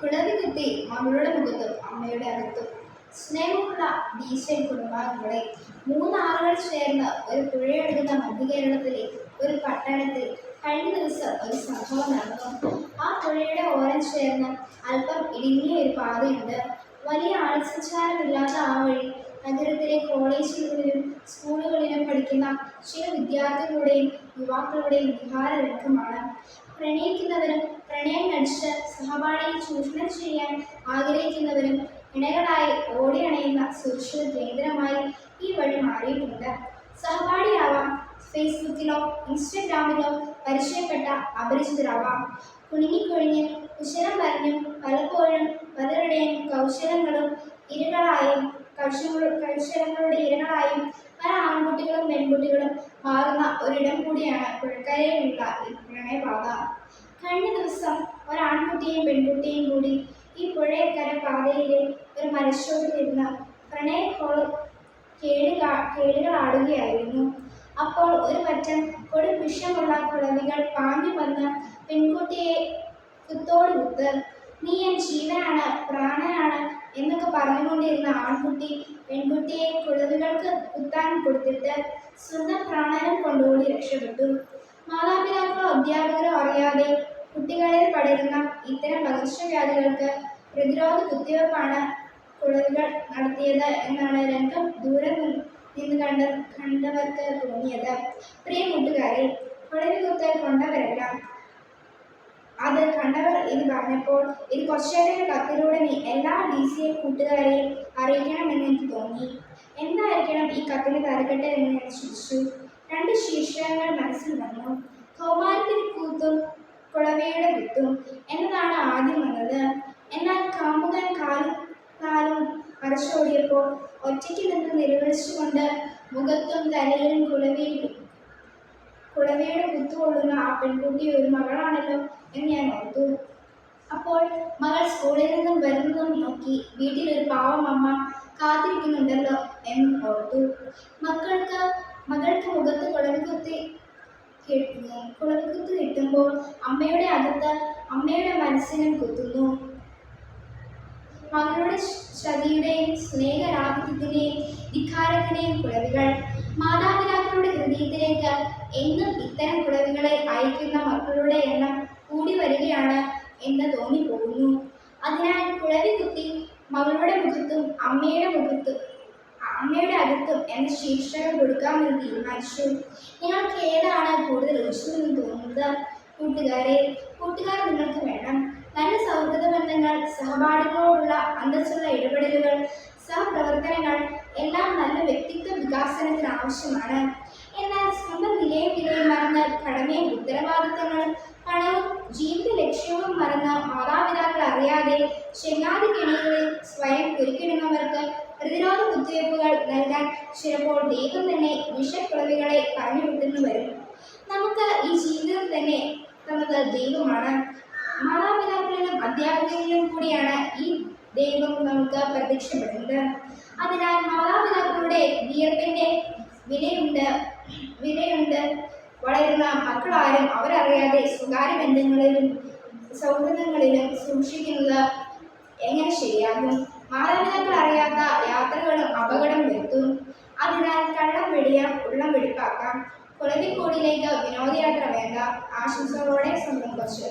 കുളവി കിട്ടി അവളുടെ മുഖത്തും അമ്മയുടെ അകത്തും. സ്നേഹമുള്ള ഭീഷൻ കുടുംബാംഗങ്ങളെ മൂന്നാറുകൾ ചേർന്ന് ഒരു പുഴയെടുക്കുന്ന മധ്യകേരളത്തിലെ ഒരു പട്ടണത്തിൽ കഴിഞ്ഞ ദിവസം ഒരു സംഭവം നടന്നു. ആ പുഴയുടെ ഓരം ചേർന്ന് അല്പം ഇടുങ്ങിയ ഒരു പാതയുണ്ട്. വലിയ ആൾസഞ്ചാരമില്ലാത്ത ആ വഴി നഗരത്തിലെ കോളേജുകളിലും സ്കൂളുകളിലും പഠിക്കുന്ന ചില വിദ്യാർത്ഥികളുടെയും യുവാക്കളുടെയും വിഹാരരംഗമാണ്. പ്രണയിക്കുന്നവരും പ്രണയം നടിച്ച് സഹപാഠിയെ ചൂഷണം ചെയ്യാൻ ആഗ്രഹിക്കുന്നവരും ഇണകളായി ഓടിയണയുന്ന സുരക്ഷിത കേന്ദ്രമായി ഈ വഴി മാറിയിട്ടുണ്ട്. സഹപാഠിയാവാം ഫേസ്ബുക്കിലോ ഇൻസ്റ്റഗ്രാമിലോ പരിചയപ്പെട്ട അപരിചിതരാവാം. കുണുങ്ങിക്കൊഴിഞ്ഞ് കുശലം പറഞ്ഞും പലപ്പോഴും പലരുടെയും കൗശലങ്ങളും ഇരകളായും കൗശല കൗശലങ്ങളുടെ ഇരകളായും പല ആൺകുട്ടികളും പെൺകുട്ടികളും മാറുന്ന ഒരിടം കൂടിയാണ് പുഴക്കരയിലുള്ള ഈ പ്രണയപാത. കഴിഞ്ഞ ദിവസം ഒരാൺകുട്ടിയും പെൺകുട്ടിയും കൂടി ഈ പുഴയക്കര പാതയിലെ ഒരു മരച്ചോട്ടിലിരുന്ന് പ്രണയക്കോൾ കേളുക കേളുകളാടുകയായിരുന്നു അപ്പോൾ ഒരു പറ്റം കൊടും വിഷമുള്ള കുളവികൾ പാഞ്ഞു വന്ന് പെൺകുട്ടിയെ കുത്തോട് കുത്ത് നീ എൻ ജീവനാണ് പ്രാണനാണ് എന്നൊക്കെ പറഞ്ഞുകൊണ്ടിരുന്ന ആൺകുട്ടി പെൺകുട്ടിയെ കുഴലുകൾക്ക് കുത്താൻ കൊടുത്തിട്ട് സ്വന്തം പ്രാണനം കൊണ്ടുകൂടി രക്ഷപ്പെട്ടു. മാതാപിതാക്കളോ അധ്യാപകരോ അറിയാതെ കുട്ടികളിൽ പടരുന്ന ഇത്തരം പകർച്ചവ്യാധികൾക്ക് പ്രതിരോധ കുത്തിവയ്പ്പാണ് കുഴലുകൾ നടത്തിയത് എന്നാണ് രംഗം ദൂരെ നിന്ന് കണ്ട കണ്ടവർക്ക് തോന്നിയത്. പ്രിയ കൂട്ടുകാരെ കുഴലുകുത്തൽ കൊണ്ടവരല്ല. അത് കണ്ടവർ ഇത് പറഞ്ഞപ്പോൾ ഇത് കുറച്ചേറെ കത്തിലൂടെ നീ എല്ലാ ഡി സി എ കൂട്ടുകാരെയും അറിയിക്കണമെന്ന് എനിക്ക് തോന്നി. എന്തായിരിക്കണം ഈ കത്തിന് തരക്കട്ടെ എന്ന് ഞാൻ ചിന്തിച്ചു രണ്ട് ശീർഷകങ്ങൾ മനസ്സിൽ വന്നു. കൗമാരത്തിന് കൂത്തും കുളവയുടെ കുത്തും എന്നതാണ് ആദ്യം വന്നത്. എന്നാൽ കാമുകൻ കാലും കാലും അരച്ചോടിയപ്പോൾ ഒറ്റയ്ക്ക് നിന്ന് നിലവിളിച്ചുകൊണ്ട് മുഖത്തും തലയിലും കുളവയിലും കുളവയുടെ കുത്തുകൊള്ളുന്ന ആ പെൺകുട്ടി ഒരു മകളാണല്ലോ. എന്ന് ഞാൻ ഓർത്തു. അപ്പോൾ മകൾ സ്കൂളിൽ നിന്നും വരുന്നതും നോക്കി വീട്ടിലൊരു പാവം അമ്മ കാത്തിരിക്കുന്നുണ്ടല്ലോ എന്ന് ഓർത്തു. മക്കൾക്ക് മകൾക്ക് മുഖത്ത് കുളവിക്കുത്തി കിട്ടുന്നു കുളവിക്കുത്ത് കിട്ടുമ്പോൾ അമ്മയുടെ അകത്ത് അമ്മയുടെ മനസ്സിനും കുത്തുന്നു. മകളുടെ ശ്രദ്ധയുടെയും സ്നേഹരാഹിത്യത്തിന്റെയും ധിക്കാരത്തിന്റെയും കുളവികൾ മാതാപിതാക്കളുടെ ഹൃദയത്തിലേക്ക് എന്നും ഇത്തരം കുളവികളെ അയക്കുന്ന മക്കളുടെ എണ്ണം കൂടി വരികയാണ് എന്ന് തോന്നി തോന്നിപ്പോകുന്നു. അതിനാൽ കുളവി കുത്തി മകളുടെ മുഖത്തും അമ്മയുടെ മുഖത്തും അമ്മയുടെ അകത്തും എന്ന ശീർഷകം കൊടുക്കാമെന്ന് തീരുമാനിച്ചു. നിങ്ങൾക്ക് ഏതാണ് കൂടുതൽ ഉചിതമെന്ന് തോന്നുന്നത്? കൂട്ടുകാരെ കൂട്ടുകാർ നിങ്ങൾക്ക് വേണം. നല്ല സൗഹൃദ ബന്ധങ്ങൾ സഹപാഠികളോടുള്ള അന്തസ്സുള്ള ഇടപെടലുകൾ സഹപ്രവർത്തനങ്ങൾ എല്ലാം നല്ല വ്യക്തിത്വ വികാസനത്തിന് ആവശ്യമാണ്. എന്നാൽ സ്വന്തം നിലയും വിലയും മറന്ന് കടമയും ഉത്തരവാദിത്തങ്ങളും പണവും ജീവിത ലക്ഷ്യവും മറന്ന് മാതാപിതാക്കൾ അറിയാതെ ചെങ്ങാതി കെണികളിൽ സ്വയം കുരുക്കിടുന്നവർക്ക് പ്രതിരോധ കുത്തിവയ്പ്പുകൾ നൽകാൻ ചിലപ്പോൾ ദൈവം തന്നെ വിഷക്കുളവികളെ പറഞ്ഞു വിട്ടുന്നു വരും. നമുക്ക് ഈ ജീവിതം തന്നെ തന്നത് ദൈവമാണ്. മാതാപിതാക്കളിലും അധ്യാപകരിലും കൂടിയാണ് ഈ ദൈവം നമുക്ക് പ്രത്യക്ഷപ്പെടുന്നത്. അതിനാൽ മാതാപിതാക്കളുടെ വിയർപ്പിന്റെ വിലയുണ്ട് വിലയുണ്ട്. വളരുന്ന മക്കളാരും അവരറിയാതെ സ്വകാര്യ ബന്ധങ്ങളിലും സൗഹൃദങ്ങളിലും സൂക്ഷിക്കുന്നത് എങ്ങനെ ശരിയാകും? മാതാപിതാക്കൾ അറിയാത്ത യാത്രകളും അപകടം വരുത്തും. അതിനാൽ കള്ളം വെടിയാം ഉള്ളം വെടിപ്പാക്കാം. കൊളവിക്കോടിലേക്ക് വിനോദയാത്ര വേണ്ട. ആശംസകളോടെ സ്വന്തം കുറച്ച്